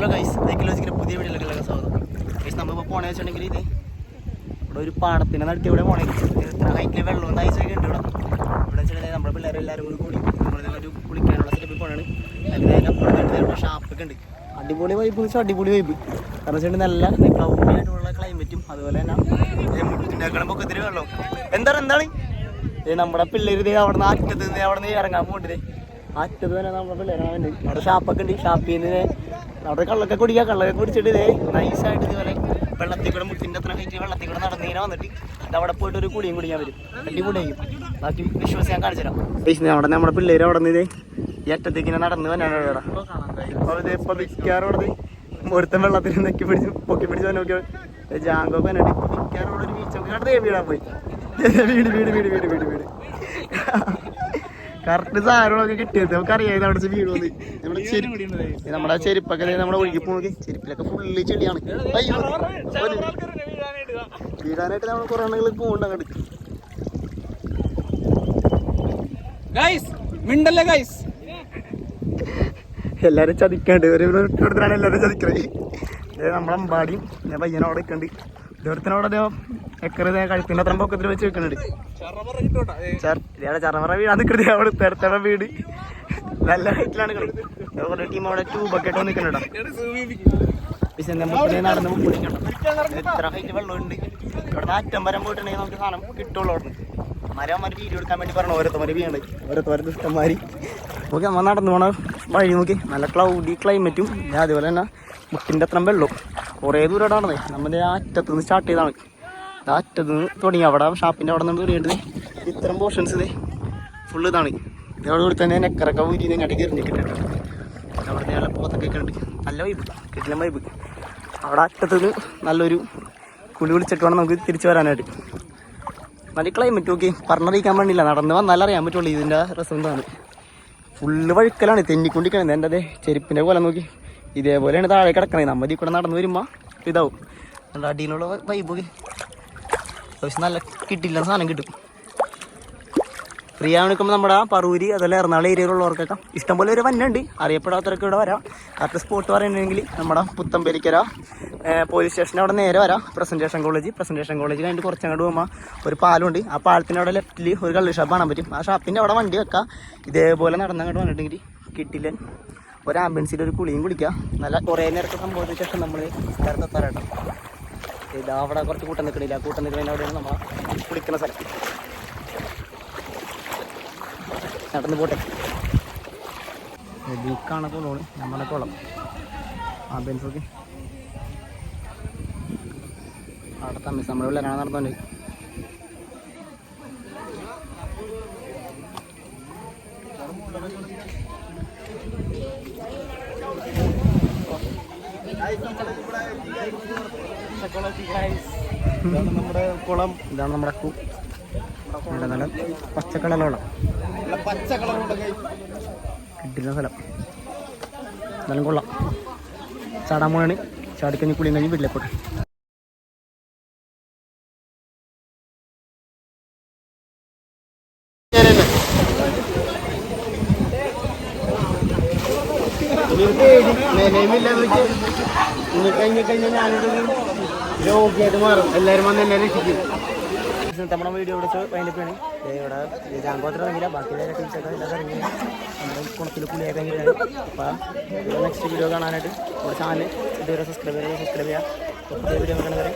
Hello guys ദേക്കിലോജിക്കിന്റെ പുതിയ വീഡിയോയിലേക്ക് സ്വാഗതം. ഗൈസ് നമ്മളിപ്പോൾ പോണേ വെച്ചിട്ടുണ്ടെങ്കിൽ ഇത് ഇവിടെ ഒരു പാടത്തിന്റെ നടുക്ക് ഇവിടെ പോണേ. ഇത്ര ഹൈറ്റിൽ വെള്ളവും നൈസൊക്കെ ഉണ്ട് ഇവിടെ. ഇവിടെ വെച്ചിട്ടുണ്ടെങ്കിൽ നമ്മുടെ പിള്ളേർ എല്ലാവരും കൂടി കൂടി നമ്മളിത് ഒരു കുളിക്കാനുള്ള സെറ്റപ്പിൽ പോണാണ്. അതിന്റെ ഷാപ്പൊക്കെ ഉണ്ട്. അടിപൊളി വൈബ് എന്ന് വെച്ചാൽ അടിപൊളി വൈബ് കാരണം വെച്ചിട്ടുണ്ടെങ്കിൽ നല്ല ക്ലൗഡി ആയിട്ടുള്ള ക്ലൈമറ്റും അതുപോലെ തന്നെ മുട്ടിന്റെ ഒത്തിരി വെള്ളം എന്താണ് എന്താണ്? നമ്മുടെ പിള്ളേർ ഇത് അവിടെ നിന്ന് അറ്റത്ത് അവിടെ നിന്ന് ഇറങ്ങാൻ പോകണ്ടേ അറ്റത്ത് തന്നെ നമ്മുടെ അവിടെ ഷാപ്പൊക്കെ ഉണ്ട്. ഷാപ്പിൽ നിന്ന് അവിടെ കള്ളൊക്കെ കുടിക്കുക കള്ളൊക്കെ കുടിച്ചിട്ട് ഇതേ നൈസായിട്ട് ഇതുപോലെ വെള്ളത്തിൽ കൂടെ മുട്ടിന്റെ അത്ര കഴിഞ്ഞ് വെള്ളത്തിൽ കൂടെ നടന്നിങ്ങനെ വന്നിട്ട് അവിടെ പോയിട്ട് ഒരു കുടിയും കുടിക്കാൻ വരും. അടിപൊളിയായിരിക്കും ബാക്കി വിശ്വാസം ഞാൻ കാണിച്ചു തരാം അവിടെ നമ്മുടെ പിള്ളേർ അവിടെ നിന്ന് ഈ അറ്റത്തേക്ക് ഇങ്ങനെ നടന്ന് വന്നാണ് അവിടെ. ഇപ്പോൾ മിക്കാറോടത് ഒരുത്തൻ വെള്ളത്തിൽ നെക്കി പിടിച്ച് പൊക്കി പിടിച്ച് നോക്കി ജാങ്കോ കണ്ടിട്ട് വിൽക്കാറോടൊരു വീഴ്ച വീടാൻ പോയി. വീട് വീട് വീട് വീട് വീട് വീട്. കറക്റ്റ് സാധനങ്ങളൊക്കെ കിട്ടിയത് നമുക്ക് അറിയാം അവിടെ വീട് വന്ന് നമ്മുടെ ചെരുപ്പ് നമ്മുടെ ചെരുപ്പൊക്കെ നമ്മുടെ ഒഴുകി പോണത് ചെരുപ്പിലൊക്കെ ഫുള്ള് ചെടിയാണ് വീഴാനായിട്ട് നമ്മൾ കുറെ എണ്ണങ്ങൾ പോകണ്ട അങ്ങോട്ട് ഗൈസ് മിണ്ടല്ലേ ഗൈസ് എല്ലാരും ചതിക്കണ്ട് ഒരു എല്ലാരും ചതിക്കണേ നമ്മളെ അമ്പാടിയും ഞാൻ പയ്യനോടെ നിൽക്കണ്ട് കഴുത്തിന്റെ വീട്. നല്ല ടീം അവിടെ ഹൈറ്റ് നമുക്ക് എടുക്കാൻ വേണ്ടി പറഞ്ഞു ഓക്കെ നടന്നു പോണ വഴി നോക്കി. നല്ല ക്ലൗഡി ക്ലൈമറ്റും അതേപോലെ തന്നെ മുട്ടിന്റെ അത്ര വെള്ളവും. കുറേ ദൂരം അവിടെ നടന്നേ നമ്മുടെ അറ്റത്ത് നിന്ന് സ്റ്റാർട്ട് ചെയ്താണ്. അറ്റത്ത് നിന്ന് തുടങ്ങി. അവിടെ ഷാപ്പിന്റെ അവിടെ നിന്ന് തുടങ്ങിയിട്ട് ഇത്തരം പോർഷൻസ് ഇത്. ഫുള്ള് ഇതാണ്. ഇതോട് കൂടി തന്നെ നെക്കറൊക്കെ ഊരി ഇങ്ങോട്ട് കയറിഞ്ഞിട്ടുണ്ട് അവിടെ നല്ല പോത്തൊക്കെ ഉണ്ട് നല്ല വൈബ് കിട്ടില്ല വൈബ് അവിടെ അറ്റത്ത് നിന്ന് നല്ലൊരു കുളി വിളിച്ചിട്ട് വേണം നമുക്ക് തിരിച്ചു വരാനായിട്ട്. നല്ല ക്ലൈമറ്റ് നോക്കി. പറഞ്ഞറിയിക്കാൻ വേണ്ടിയില്ല. നടന്ന് വന്നാൽ അറിയാൻ പറ്റുള്ളൂ. ഇതിന്റെ രസം എന്താണ് ഫുള്ള് വഴുക്കലാണ്. തെന്നിക്കൊണ്ടിരിക്കണത്. എന്റെ അതെ ചെരുപ്പിന്റെ പോലെ നോക്കി. ഇതേപോലെയാണ് താഴെ കിടക്കണേ. നമ്മൾ കൂടെ നടന്നു വരുമ്പോൾ ഇതാവും. നല്ല അടിയിലുള്ള വൈബ് അത്യാവശ്യം നല്ല കിട്ടില്ല സാധനം കിട്ടും. ഫ്രീ ആണ് നിൽക്കുമ്പോൾ നമ്മുടെ പറൂരി അതല്ല എറണാകുളം ഏരിയയിലുള്ളവർക്കൊക്കെ ഇഷ്ടംപോലെ ഒരു വന്നുണ്ട്. അറിയപ്പെടാത്തവരൊക്കെ ഇവിടെ വരാം. കറക്റ്റ് സ്പോട്ട് പറയുകയാണെങ്കിൽ നമ്മുടെ പുത്തമ്പരിക്കര പോലീസ് സ്റ്റേഷന്റെ അവിടെ നേരെ വരാം. പ്രസന്റേഷൻ കോളേജ് പ്രസന്റേഷൻ കോളേജ് കഴിഞ്ഞിട്ട് കുറച്ചങ്ങോട്ട് പോകുമ്പോൾ ഒരു പാലമുണ്ട് ആ പാലത്തിന്റെ അവിടെ ലെഫ്റ്റിൽ ഒരു കള്ളി ഷാപ്പ് കാണാൻ പറ്റും. ആ ഷാപ്പിന്റെ അവിടെ വണ്ടി വെക്കാം. ഇതേപോലെ നടന്നങ്ങോട്ട് വന്നിട്ടുണ്ടെങ്കിൽ കിട്ടില്ല ഒരു ആംബുലൻസിൽ ഒരു കുളിയും കുളിക്കാം നല്ല കുറേ നേരത്തെ സംഭവത്തിന് ശേഷം നമ്മൾ സ്ഥലത്തെത്താറാട്ടോ ഇതാ അവിടെ കുറച്ച് കൂട്ടം നിൽക്കണില്ല കൂട്ടം നിൽക്കുന്നതിന്റെ അവിടെയാണ് നമ്മൾ കുളിക്കുന്ന സ്ഥലം. നടന്ന് പോട്ടെ. ലീക്കാണ് തോന്നുന്നു നമ്മുടെ കുളം. ആംബുലൻസ് ബെൻസൊക്കെ അവിടെ തമ്മിൽ നമ്മുടെ പിള്ളേരാണ് നടന്നുകൊണ്ട് നമ്മുടെ കുളം. ഇതാണ് നമ്മുടെ കു ഇവിടെ നല്ല പച്ച കിട്ടുന്ന സ്ഥലം. എന്നാലും കൊള്ളാം. ചാടാൻ പോയാണ് ചാടിക്കഴിഞ്ഞ് കുളിയും കഴിഞ്ഞ് വീട്ടിലേക്ക് രക്ഷിക്കും. നമ്മുടെ വീഡിയോ വിളിച്ച് വൈകിട്ടാണ് ഇവിടെ ജാങ്കോത്ര ഇറങ്ങില്ല ബാക്കി ടീച്ചറൊക്കെ ഇല്ലാതെ ഇറങ്ങി. നമ്മുടെ കുളിയൊക്കെ കഴിഞ്ഞിട്ടാണ് അപ്പോൾ നെക്സ്റ്റ് വീഡിയോ കാണാനായിട്ട് നമ്മുടെ ചാനൽ ഇതുവരെ സബ്സ്ക്രൈബ് ചെയ്യുക സബ്സ്ക്രൈബ് ചെയ്യുക വീഡിയോ കാണുന്നവരെ